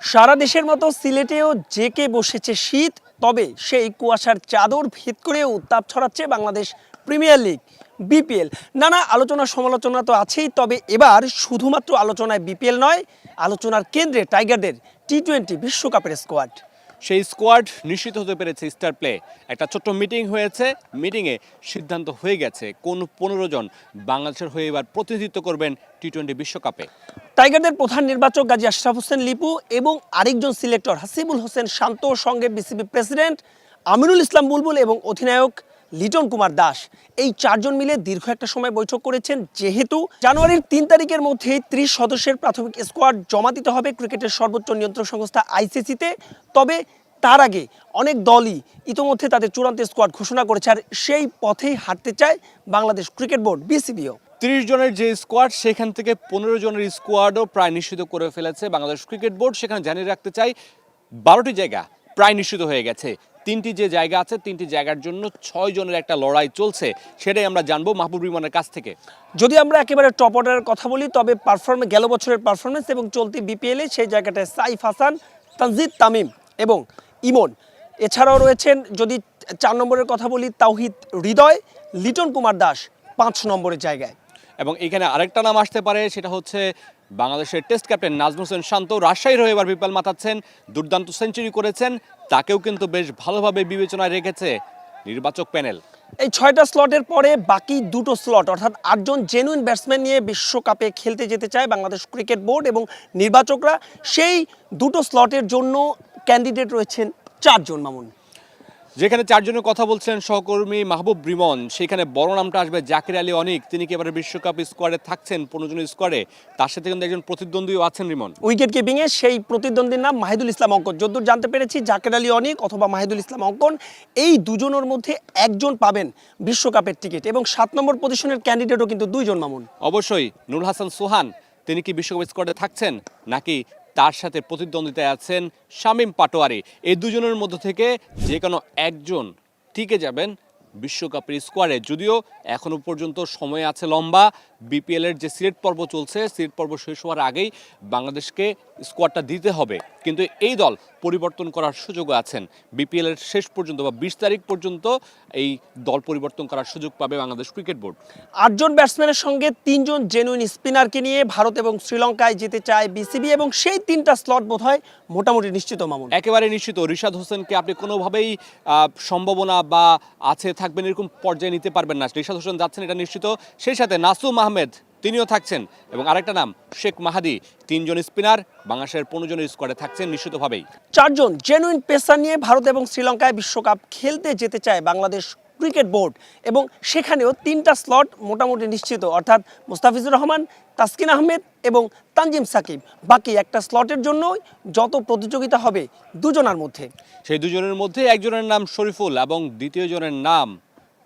সারা দেশের মতো সিলেটেও জেকে বসেছে শীত, তবে সেই কুয়াশার চাদর ভেদ করে উত্তাপ ছড়াচ্ছে বাংলাদেশ প্রিমিয়ার লিগ, বিপিএল। নানা আলোচনা সমালোচনা তো আছেই, তবে এবার শুধুমাত্র আলোচনায় বিপিএল নয়, আলোচনার কেন্দ্রে টাইগারদের টি টোয়েন্টি বিশ্বকাপের স্কোয়াড সেই স্কোয়াড নিশ্চিত হতে পেরেছে স্টার প্লে একটা ছোট্ট মিটিং হয়েছে। মিটিংয়ে সিদ্ধান্ত হয়ে গেছে কোন পনেরো জন বাংলাদেশের হয়ে এবার প্রতিনিধিত্ব করবেন টি টোয়েন্টি বিশ্বকাপে। টাইগারদের প্রধান নির্বাচক গাজী আশরাফ হোসেন, লিপু এবং আরেকজন সিলেক্টর হাসিবুল হোসেন শান্ত সঙ্গে বিসিবি প্রেসিডেন্ট আমিনুল ইসলাম বুলবুল এবং অধিনায়ক লিটন কুমার দাস। এই চারজন মিলে দীর্ঘ একটা সময় বৈঠক করেছেন, যেহেতু জানুয়ারির তিন তারিখের মধ্যে ত্রিশ সদস্যের প্রাথমিক স্কোয়াড জমা দিতে হবে ক্রিকেটের সর্বোচ্চ নিয়ন্ত্রক সংস্থা আইসিসিতে। তবে তার আগে অনেক দলই ইতোমধ্যে তাদের চূড়ান্ত স্কোয়াড ঘোষণা করেছে আর সেই পথেই হাঁটতে চায় বাংলাদেশ ক্রিকেট বোর্ড, বিসিবিও। তিরিশ জনের যে স্কোয়াড, সেখান থেকে পনেরো জনের স্কোয়াডও প্রায় নিশ্চিত করে ফেলেছে বাংলাদেশ ক্রিকেট বোর্ড। সেখানে জানিয়ে রাখতে চাই, বারোটি জায়গা প্রায় নিশ্চিত হয়ে গেছে। তিনটি যে জায়গা আছে তিনটি জায়গার জন্য ছয় জনের একটা লড়াই চলছে সেটাই আমরা জানব মাহবুব রিমানের কাছ থেকে। যদি আমরা একেবারে টপ অর্ডারের কথা বলি তবে পারফরমে গেল বছরের পারফরমেন্স এবং চলতি বিপিএলে সেই জায়গাটায় সাইফ হাসান তানজিদ তামিম এবং ইমন। এছাড়াও রয়েছেন যদি চার নম্বরের কথা বলি তাওহিদ হৃদয় লিটন কুমার দাস পাঁচ নম্বরের জায়গায়। এবং এখানে আরেকটা নাম আসতে পারে সেটা হচ্ছে বাংলাদেশের টেস্ট ক্যাপ্টেন নাজমুল হোসেন শান্ত রাজশাহীর হয়ে এবার বিপাল মাতাচ্ছেন, দুর্দান্ত সেঞ্চুরি করেছেন, তাকেও কিন্তু বেশ ভালোভাবে বিবেচনায় রেখেছে নির্বাচক প্যানেল। এই ছয়টা স্লটের পরে বাকি দুটো স্লট, অর্থাৎ আটজন জেনুইন ব্যাটসম্যান নিয়ে বিশ্বকাপে খেলতে যেতে চায় বাংলাদেশ ক্রিকেট বোর্ড এবং নির্বাচকরা, সেই দুটো স্লটের জন্য ক্যান্ডিডেট রয়েছেন চারজন, মামুন। যেখানে চারজনের কথা বলছেন সহকর্মী মাহবুব রিমন সেখানে বড় নামটা আসবে জাকির আলী অনিক। তিনি কি এবারে বিশ্বকাপ স্কোয়াডে থাকছেন পনেরো জন স্কোয়াডে তার সাথে কিন্তু একজন প্রতিদ্বন্দ্বীও আছেন রিমন। উইকেট কিপিংয়ে সেই প্রতিদ্বন্দ্বীর নাম মাহিদুল ইসলাম অঙ্কন। যদ্দূর জানতে পেরেছি জাকির আলী অনিক অথবা মাহিদুল ইসলাম অঙ্কন এই দুজনের মধ্যে একজন পাবেন বিশ্বকাপের টিকিট এবং সাত নম্বর পজিশনের ক্যান্ডিডেটও কিন্তু দুইজন মামুন। অবশ্যই নুর হাসান সোহান তিনি কি বিশ্বকাপ স্কোয়াডে থাকছেন? নাকি তার সাথে প্রতিদ্বন্দ্বিতায় আছেন শামীম পাটোয়ারি। এই দুজনের মধ্য থেকে যে কোনো একজন টিকে যাবেন বিশ্বকাপের স্কোয়াডে যদিও এখনও পর্যন্ত সময় আছে লম্বা বিপিএল এর যে সিলেট পর্ব চলছে সিলেট পর্ব শেষ হওয়ার আগেই বাংলাদেশকে স্কোয়াডটা দিতে হবে। কিন্তু এই দল পরিবর্তন করার সুযোগও আছেন। বিপিএল এর শেষ পর্যন্ত বা বিশ তারিখ পর্যন্ত এই দল পরিবর্তন করার সুযোগ পাবে বাংলাদেশ ক্রিকেট বোর্ড। আটজন ব্যাটসম্যানের সঙ্গে তিনজন জেনুইন স্পিনারকে নিয়ে ভারত এবং শ্রীলঙ্কায় যেতে চায় বিসিবি এবং সেই তিনটা স্লট বোধ হয় মোটামুটি নিশ্চিত মামুন। একেবারে নিশ্চিত। রিশাদ হোসেনকে আপনি কোনোভাবেই আহ, সম্ভাবনা বা আছে থাকবেন এরকম পর্যায়ে নিতে পারবেন না। রিশাদ হোসেন যাচ্ছেন এটা নিশ্চিত। সেই সাথে নাসুম আহমেদ তিনিও থাকছেন এবং আরেকটা নাম শেখ মাহাদি তিনজন স্পিনার বাংলাদেশের পনেরো জনের স্কোয়াডে থাকছেন নিশ্চিতভাবেই। চারজন জেনুইন পেসার নিয়ে ভারত এবং শ্রীলঙ্কায় বিশ্বকাপ খেলতে যেতে চায় বাংলাদেশ ক্রিকেট বোর্ড এবং সেখানেও তিনটা স্লট মোটামুটি নিশ্চিত অর্থাৎ মুস্তাফিজুর রহমান তাসকিন আহমেদ এবং তানজিম সাকিব। বাকি একটা স্লটের জন্যই যত প্রতিযোগিতা হবে দুজনের মধ্যে। সেই দুজনের মধ্যে একজনের নাম শরীফুল এবং দ্বিতীয় জনের নাম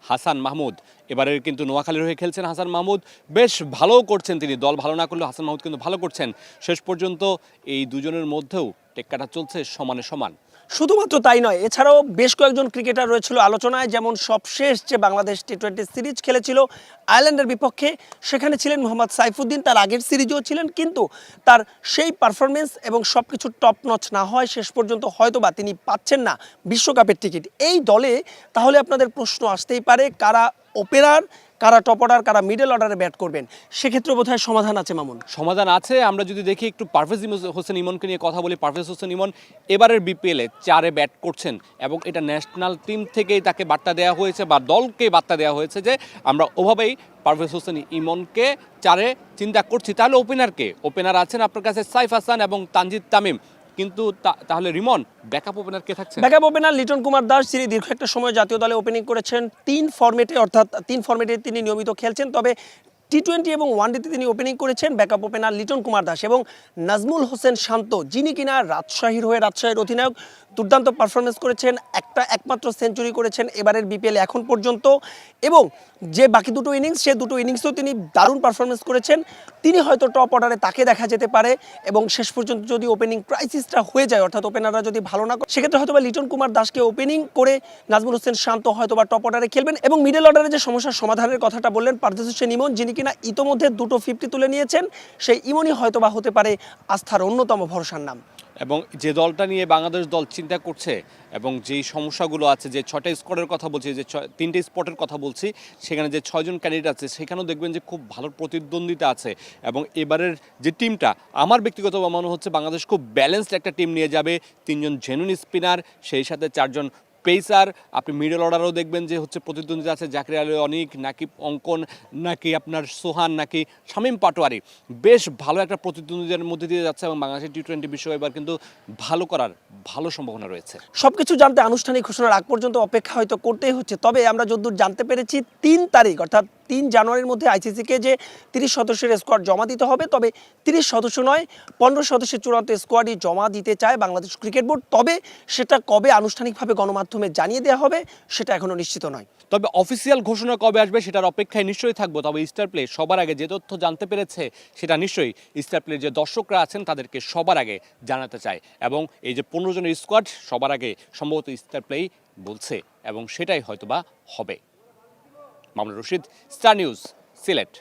হাসান মাহমুদ। এবারে কিন্তু নোয়াখালীর হয়ে খেলছেন হাসান মাহমুদ। বেশ ভালো করছেন তিনি, দল ভালো না করলেও হাসান মাহমুদ কিন্তু ভালো করছেন। শেষ পর্যন্ত এই দুজনের মধ্যেও টেক্কাটা চলছে সমানে সমান। শুধুমাত্র তাই নয়, এছাড়াও বেশ কয়েকজন ক্রিকেটার রয়েছিল আলোচনায়, যেমন সবশেষ যে বাংলাদেশ টি টোয়েন্টি সিরিজ খেলেছিল আয়ারল্যান্ডের বিপক্ষে, সেখানে ছিলেন মোহাম্মদ সাইফুদ্দিন, তার আগের সিরিজেও ছিলেন, কিন্তু তার সেই পারফরমেন্স এবং সব কিছু টপ নচ না হয় শেষ পর্যন্ত হয়তোবা তিনি পাচ্ছেন না বিশ্বকাপের টিকিট এই দলে তাহলে আপনাদের প্রশ্ন আসতেই পারে, কারা ওপেনার কারা টপ অর্ডার কারা মিডল অর্ডারে ব্যাট করবেন? সেক্ষেত্রে বোধহয় সমাধান আছে, মামুন। সমাধান আছে। আমরা যদি দেখি একটু পারভেজ হোসেন ইমনকে নিয়ে কথা বলি পারভেজ হোসেন ইমন এবারের বিপিএলে চারে ব্যাট করছেন এবং এটা ন্যাশনাল টিম থেকেই তাকে বার্তা দেওয়া হয়েছে বা দলকে বার্তা দেওয়া হয়েছে যে আমরা ওভাবেই পারভেজ হোসেন ইমনকে চারে চিন্তা করছি। তাহলে ওপেনারকে ওপেনার আছেন আপনার কাছে সাইফ হাসান এবং তানজিদ তামিম। কিন্তু তাহলে রিমন ব্যাকআপ ওপেনার কে থাকছে ব্যাকআপ ওপেনার লিটন কুমার দাস, যিনি দীর্ঘ একটা সময় জাতীয় দলে ওপেনিং করেছেন, তিন ফরম্যাটে অর্থাৎ তিন ফরম্যাটে তিনি নিয়মিত খেলছেন, তবে টি টোয়েন্টি এবং ওয়ানডেতে তিনি ওপেনিং করেছেন ব্যাকআপ ওপেনার লিটন কুমার দাস এবং নাজমুল হোসেন শান্ত, যিনি কিনা রাজশাহীর হয়ে রাজশাহীর অধিনায়ক। দুর্দান্ত পারফরমেন্স করেছেন, একটা একমাত্র সেঞ্চুরি করেছেন এবারের বিপিএল এখন পর্যন্ত এবং যে বাকি দুটো ইনিংস সে দুটো ইনিংসেও তিনি দারুণ পারফরমেন্স করেছেন। তিনি হয়তো টপ অর্ডারে তাকে দেখা যেতে পারে এবং শেষ পর্যন্ত যদি ওপেনিং ক্রাইসিসটা হয়ে যায়, অর্থাৎ ওপেনাররা যদি ভালো না করে, সেক্ষেত্রে হয়তো বা লিটন কুমার দাসকে ওপেনিং করে নাজমুল হোসেন শান্ত হয়তো বা টপ অর্ডারে খেলবেন এবং মিডল অর্ডারে যে সমস্যার সমাধানের কথাটা বললেন, পারভেজ হোসেন ইমন, যিনি কিনা ইতোমধ্যে দুটো ফিফটি তুলে নিয়েছেন, সেই ইমনই হয়তো বা হতে পারে আস্থার অন্যতম ভরসার নাম। এবং যে দলটা নিয়ে বাংলাদেশ দল চিন্তা করছে এবং যেই সমস্যাগুলো আছে, যে ছটা স্কোয়াডের কথা বলছি, যে তিনটে স্পটের কথা বলছি, সেখানে যে ছয়জন ক্যান্ডিডেট আছে, সেখানেও দেখবেন যে খুব ভালো প্রতিদ্বন্দ্বিতা আছে এবং এবারের যে টিমটা আমার ব্যক্তিগত মনে হচ্ছে বাংলাদেশ খুব ব্যালেন্সড একটা টিম নিয়ে যাবে। তিনজন জেনুইন স্পিনার সেই সাথে চারজন পেসার, আপনি মিডল অর্ডারও দেখবেন যে হচ্ছে প্রতিদ্বন্দ্বিতা আছে, জাকির আলী অনিক, নাকি অঙ্কন, নাকি আপনার সোহান, নাকি শামীম পাটোয়ারি। বেশ ভালো একটা প্রতিদ্বন্দ্বিতার মধ্যে দিয়ে যাচ্ছে এবং বাংলাদেশের টি টোয়েন্টি বিশ্ব এবার কিন্তু ভালো করার ভালো সম্ভাবনা রয়েছে। সব কিছু জানতে আনুষ্ঠানিক ঘোষণার আগ পর্যন্ত অপেক্ষা হয়তো করতেই হচ্ছে, তবে আমরা যদ্দূর জানতে পেরেছি, তিন তারিখ, অর্থাৎ তিন জানুয়ারির মধ্যে আইসিসিকে যে তিরিশ সদস্যের স্কোয়াড জমা দিতে হবে, তবে তিরিশ সদস্য নয়, পনেরো সদস্যের চূড়ান্ত স্কোয়াডই জমা দিতে চায় বাংলাদেশ ক্রিকেট বোর্ড। তবে সেটা কবে আনুষ্ঠানিকভাবে গণমাধ্যমে জানিয়ে দেওয়া হবে, সেটা এখনও নিশ্চিত নয়। তবে অফিসিয়াল ঘোষণা কবে আসবে সেটার অপেক্ষায় নিশ্চয়ই থাকব, তবে স্টার প্লে সবার আগে যে তথ্য জানতে পেরেছে সেটা নিশ্চয়ই স্টার প্লের যে দর্শকরা আছেন তাদেরকে সবার আগে জানাতে চায় এবং এই যে পনেরো জনের স্কোয়াড সবার আগে সম্ভবত স্টার প্লেই বলছে এবং সেটাই হয়তোবা হবে। Mamunur Rashid star news Sylhet.